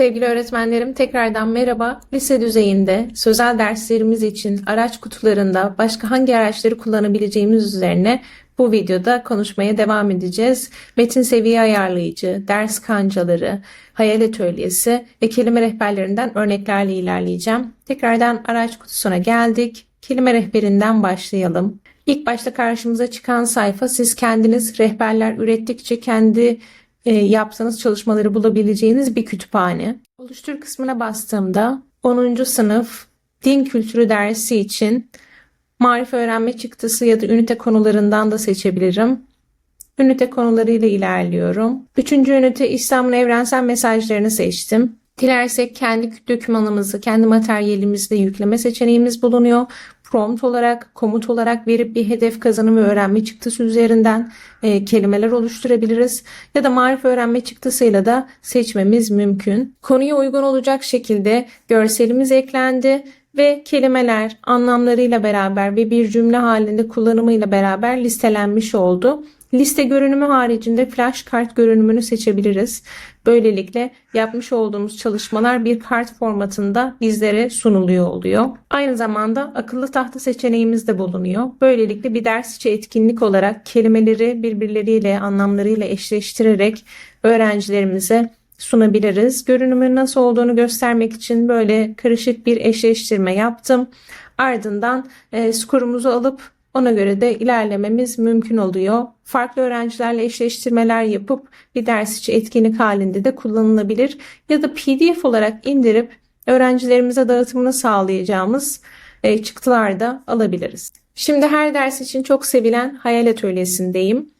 Sevgili öğretmenlerim tekrardan merhaba. Lise düzeyinde sözel derslerimiz için araç kutularında başka hangi araçları kullanabileceğimiz üzerine bu videoda konuşmaya devam edeceğiz. Metin seviye ayarlayıcı, ders kancaları, hayal atölyesi ve kelime rehberlerinden örneklerle ilerleyeceğim. Tekrardan araç kutusuna geldik. Kelime rehberinden başlayalım. İlk başta karşımıza çıkan sayfa siz kendiniz rehberler ürettikçe kendi e, yaptığınız çalışmaları bulabileceğiniz bir kütüphane. Oluştur kısmına bastığımda 10. sınıf din kültürü dersi için marif öğrenme çıktısı ya da ünite konularından da seçebilirim. Ünite konularıyla ilerliyorum. Üçüncü ünite İslam'ın evrensel mesajlarını seçtim. Dilersek kendi dokümanımızı, kendi materyalimizi de yükleme seçeneğimiz bulunuyor. Prompt olarak, komut olarak verip bir hedef kazanım ve öğrenme çıktısı üzerinden e, kelimeler oluşturabiliriz. Ya da marif öğrenme çıktısıyla da seçmemiz mümkün. Konuya uygun olacak şekilde görselimiz eklendi ve kelimeler anlamlarıyla beraber ve bir cümle halinde kullanımıyla beraber listelenmiş oldu. Liste görünümü haricinde flash kart görünümünü seçebiliriz. Böylelikle yapmış olduğumuz çalışmalar bir kart formatında bizlere sunuluyor oluyor. Aynı zamanda akıllı tahta seçeneğimiz de bulunuyor. Böylelikle bir ders içi etkinlik olarak kelimeleri birbirleriyle anlamlarıyla eşleştirerek öğrencilerimize sunabiliriz. Görünümün nasıl olduğunu göstermek için böyle karışık bir eşleştirme yaptım. Ardından e, skorumuzu alıp ona göre de ilerlememiz mümkün oluyor. Farklı öğrencilerle eşleştirmeler yapıp bir ders içi etkinlik halinde de kullanılabilir. Ya da PDF olarak indirip öğrencilerimize dağıtımını sağlayacağımız e, çıktılar da alabiliriz. Şimdi her ders için çok sevilen hayal atölyesindeyim.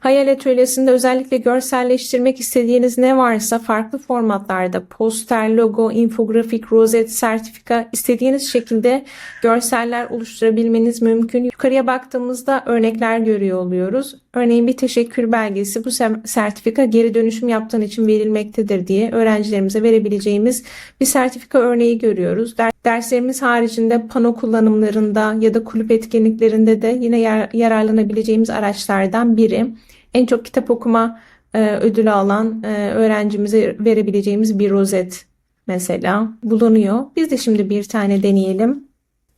Hayal atölyesinde özellikle görselleştirmek istediğiniz ne varsa farklı formatlarda poster, logo, infografik, rozet, sertifika istediğiniz şekilde görseller oluşturabilmeniz mümkün. Yukarıya baktığımızda örnekler görüyor oluyoruz. Örneğin bir teşekkür belgesi bu sertifika geri dönüşüm yaptığın için verilmektedir diye öğrencilerimize verebileceğimiz bir sertifika örneği görüyoruz. Derslerimiz haricinde pano kullanımlarında ya da kulüp etkinliklerinde de yine yar yararlanabileceğimiz araçlardan biri. En çok kitap okuma e, ödülü alan e, öğrencimize verebileceğimiz bir rozet mesela bulunuyor. Biz de şimdi bir tane deneyelim.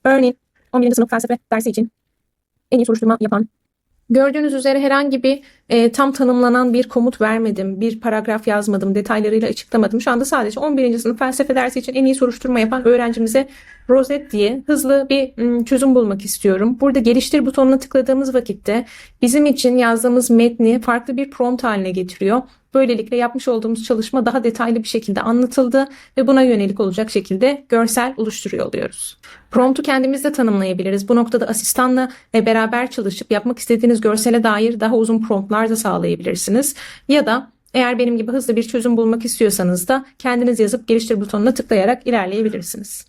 Örneğin 11. sınıf felsefe dersi için en iyi soruşturma yapan Gördüğünüz üzere herhangi bir e, tam tanımlanan bir komut vermedim, bir paragraf yazmadım, detaylarıyla açıklamadım. Şu anda sadece 11. sınıf felsefe dersi için en iyi soruşturma yapan öğrencimize rozet diye hızlı bir çözüm bulmak istiyorum. Burada geliştir butonuna tıkladığımız vakitte bizim için yazdığımız metni farklı bir prompt haline getiriyor. Böylelikle yapmış olduğumuz çalışma daha detaylı bir şekilde anlatıldı ve buna yönelik olacak şekilde görsel oluşturuyor oluyoruz. Prompt'u kendimiz de tanımlayabiliriz. Bu noktada asistanla beraber çalışıp yapmak istediğiniz görsele dair daha uzun promptlar da sağlayabilirsiniz. Ya da eğer benim gibi hızlı bir çözüm bulmak istiyorsanız da kendiniz yazıp geliştir butonuna tıklayarak ilerleyebilirsiniz.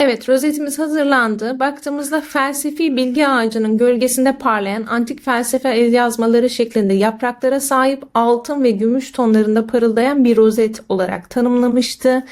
Evet rozetimiz hazırlandı. Baktığımızda felsefi bilgi ağacının gölgesinde parlayan antik felsefe el yazmaları şeklinde yapraklara sahip altın ve gümüş tonlarında parıldayan bir rozet olarak tanımlamıştı.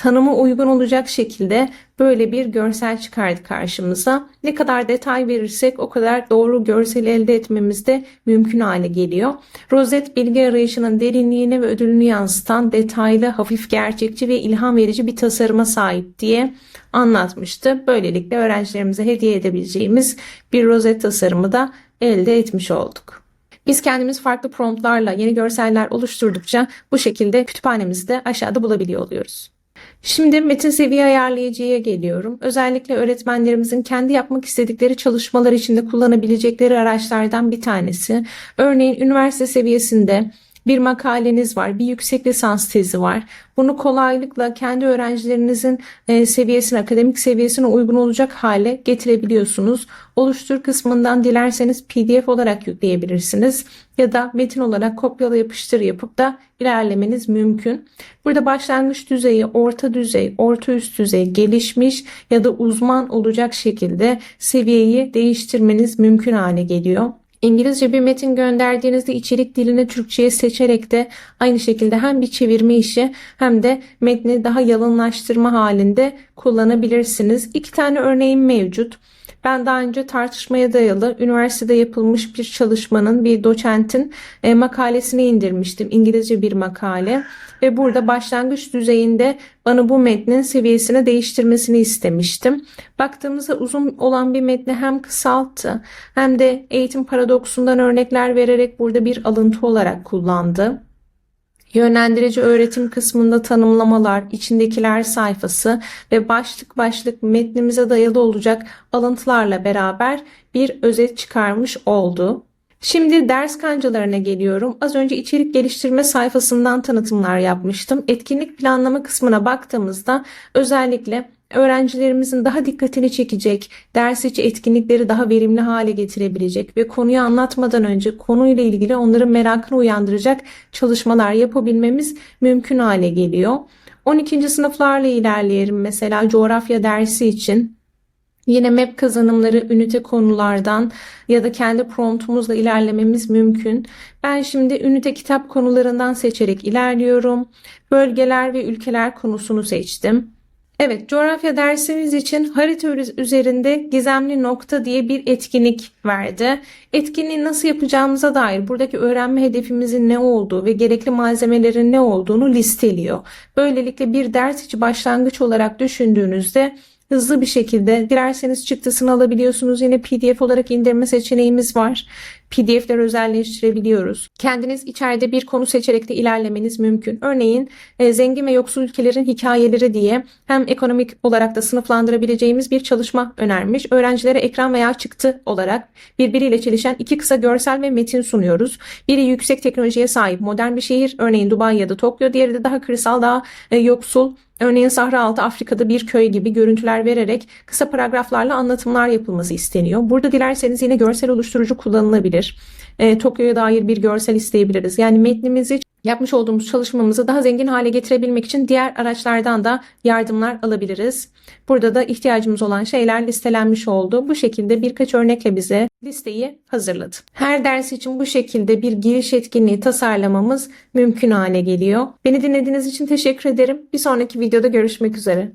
Tanıma uygun olacak şekilde böyle bir görsel çıkardı karşımıza. Ne kadar detay verirsek o kadar doğru görsel elde etmemiz de mümkün hale geliyor. Rozet bilgi arayışının derinliğini ve ödülünü yansıtan detaylı, hafif gerçekçi ve ilham verici bir tasarıma sahip diye anlatmıştı. Böylelikle öğrencilerimize hediye edebileceğimiz bir rozet tasarımı da elde etmiş olduk. Biz kendimiz farklı promptlarla yeni görseller oluşturdukça bu şekilde kütüphanemizi de aşağıda bulabiliyor oluyoruz. Şimdi metin seviye ayarlayıcıya geliyorum. Özellikle öğretmenlerimizin kendi yapmak istedikleri çalışmalar içinde kullanabilecekleri araçlardan bir tanesi. Örneğin üniversite seviyesinde bir makaleniz var, bir yüksek lisans tezi var. Bunu kolaylıkla kendi öğrencilerinizin e, seviyesine, akademik seviyesine uygun olacak hale getirebiliyorsunuz. Oluştur kısmından dilerseniz PDF olarak yükleyebilirsiniz ya da metin olarak kopyala yapıştır yapıp da ilerlemeniz mümkün. Burada başlangıç düzeyi, orta düzey, orta üst düzey, gelişmiş ya da uzman olacak şekilde seviyeyi değiştirmeniz mümkün hale geliyor. İngilizce bir metin gönderdiğinizde içerik dilini Türkçe'ye seçerek de aynı şekilde hem bir çevirme işi hem de metni daha yalınlaştırma halinde kullanabilirsiniz. İki tane örneğim mevcut. Ben daha önce tartışmaya dayalı üniversitede yapılmış bir çalışmanın bir doçentin e, makalesini indirmiştim. İngilizce bir makale ve burada başlangıç düzeyinde bana bu metnin seviyesini değiştirmesini istemiştim. Baktığımızda uzun olan bir metni hem kısalttı hem de eğitim paradoksundan örnekler vererek burada bir alıntı olarak kullandı. Yönlendirici öğretim kısmında tanımlamalar, içindekiler sayfası ve başlık başlık metnimize dayalı olacak alıntılarla beraber bir özet çıkarmış oldu. Şimdi ders kancalarına geliyorum. Az önce içerik geliştirme sayfasından tanıtımlar yapmıştım. Etkinlik planlama kısmına baktığımızda özellikle öğrencilerimizin daha dikkatini çekecek, ders içi etkinlikleri daha verimli hale getirebilecek ve konuyu anlatmadan önce konuyla ilgili onların merakını uyandıracak çalışmalar yapabilmemiz mümkün hale geliyor. 12. sınıflarla ilerleyelim mesela coğrafya dersi için. Yine map kazanımları ünite konulardan ya da kendi promptumuzla ilerlememiz mümkün. Ben şimdi ünite kitap konularından seçerek ilerliyorum. Bölgeler ve ülkeler konusunu seçtim. Evet, coğrafya dersimiz için harita üzerinde gizemli nokta diye bir etkinlik verdi. Etkinliği nasıl yapacağımıza dair buradaki öğrenme hedefimizin ne olduğu ve gerekli malzemelerin ne olduğunu listeliyor. Böylelikle bir ders içi başlangıç olarak düşündüğünüzde hızlı bir şekilde dilerseniz çıktısını alabiliyorsunuz. Yine PDF olarak indirme seçeneğimiz var. PDF'ler özelleştirebiliyoruz. Kendiniz içeride bir konu seçerek de ilerlemeniz mümkün. Örneğin e, zengin ve yoksul ülkelerin hikayeleri diye hem ekonomik olarak da sınıflandırabileceğimiz bir çalışma önermiş. Öğrencilere ekran veya çıktı olarak birbiriyle çelişen iki kısa görsel ve metin sunuyoruz. Biri yüksek teknolojiye sahip modern bir şehir örneğin Dubai ya da Tokyo. Diğeri de daha kırsal daha e, yoksul Örneğin Sahra Altı Afrika'da bir köy gibi görüntüler vererek kısa paragraflarla anlatımlar yapılması isteniyor. Burada dilerseniz yine görsel oluşturucu kullanılabilir. E, Tokyo'ya dair bir görsel isteyebiliriz. Yani metnimizi yapmış olduğumuz çalışmamızı daha zengin hale getirebilmek için diğer araçlardan da yardımlar alabiliriz. Burada da ihtiyacımız olan şeyler listelenmiş oldu. Bu şekilde birkaç örnekle bize listeyi hazırladı. Her ders için bu şekilde bir giriş etkinliği tasarlamamız mümkün hale geliyor. Beni dinlediğiniz için teşekkür ederim. Bir sonraki videoda görüşmek üzere.